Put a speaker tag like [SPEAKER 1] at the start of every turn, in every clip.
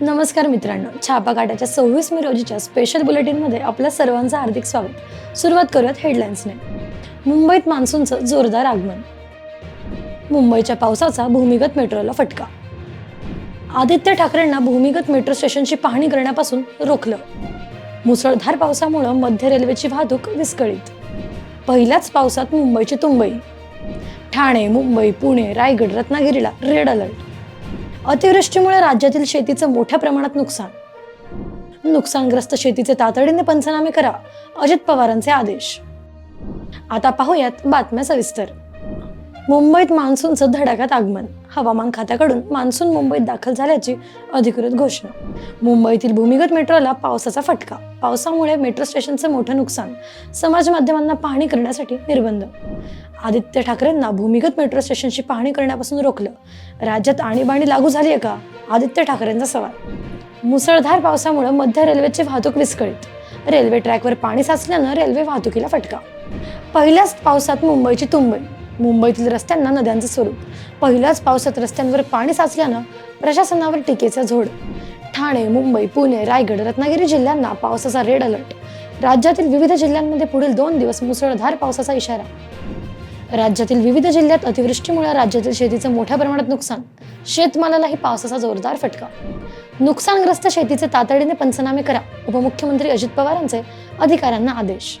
[SPEAKER 1] नमस्कार मित्रांनो छापा काटाच्या सव्वीसमी रोजीच्या स्पेशल बुलेटिनमध्ये आपल्या सर्वांचं हार्दिक स्वागत. सुरुवात करूयात हेडलाईन्सने मुंबईत मान्सूनचं जोरदार आगमन. मुंबईच्या पावसाचा भूमिगत मेट्रोला फटका. आदित्य ठाकरेंना भूमिगत मेट्रो स्टेशनची पाहणी करण्यापासून रोखलं. मुसळधार पावसामुळं मध्य रेल्वेची वाहतूक विस्कळीत. पहिल्याच पावसात मुंबईची तुंबई. ठाणे मुंबई पुणे रायगड रत्नागिरीला रेड अलर्ट अतिवृष्टीमुळे राज्यातील शेतीचं मोठ्या प्रमाणात नुकसान. नुकसानग्रस्त शेतीचे तातडीने पंचनामे करा अजित पवारांचे आदेश. आता पाहूयात बातम्या सविस्तर. मुंबईत मान्सूनचं धडाक्यात आगमन. हवामान खात्याकडून मान्सून मुंबईत दाखल झाल्याची अधिकृत घोषणा. मुंबईतील भूमिगत मेट्रोला पावसाचा फटका. पावसामुळे मेट्रो स्टेशनचं मोठं नुकसान. समाज माध्यमांना पाहणी करण्यासाठी निर्बंध. आदित्य ठाकरेंना भूमिगत मेट्रो स्टेशनची पाहणी करण्यापासून रोखलं. राज्यात आणीबाणी लागू झाली आहे का? आदित्य ठाकरेंचा सवाल. मुसळधार पावसामुळे मध्य रेल्वेची वाहतूक विस्कळीत. रेल्वे ट्रॅकवर पाणी साचल्यानं रेल्वे वाहतुकीला फटका. पहिल्याच पावसात मुंबईची तुंबई. मुंबईतील रस्त्यांना नद्यांचं स्वरूप. पहिल्याच पावसात रस्त्यांवर पाणी साचल्यानं प्रशासनावर टीकेचा झोड. ठाणे मुंबई पुणे रायगड रत्नागिरी जिल्ह्यांना पावसाचा रेड अलर्ट. राज्यातील विविध जिल्ह्यांमध्ये पुढील दोन दिवस मुसळधार पावसाचा इशारा. राज्यातील विविध जिल्ह्यात अतिवृष्टीमुळे राज्यातील शेतीचं मोठ्या प्रमाणात नुकसान. शेतमालालाही पावसाचा जोरदार फटका. नुकसानग्रस्त शेतीचे तातडीने पंचनामे करा उपमुख्यमंत्री अजित पवारांचे अधिकाऱ्यांना आदेश.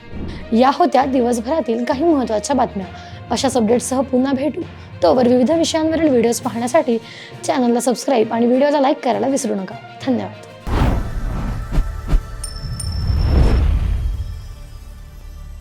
[SPEAKER 1] या होत्या दिवसभरातील काही महत्त्वाच्या बातम्या. अशाच अपडेटसह पुन्हा भेटू. तोवर विविध विषयांवरील व्हिडिओज पाहण्यासाठी चॅनलला सबस्क्राईब आणि व्हिडिओला लाईक करायला विसरू नका. धन्यवाद.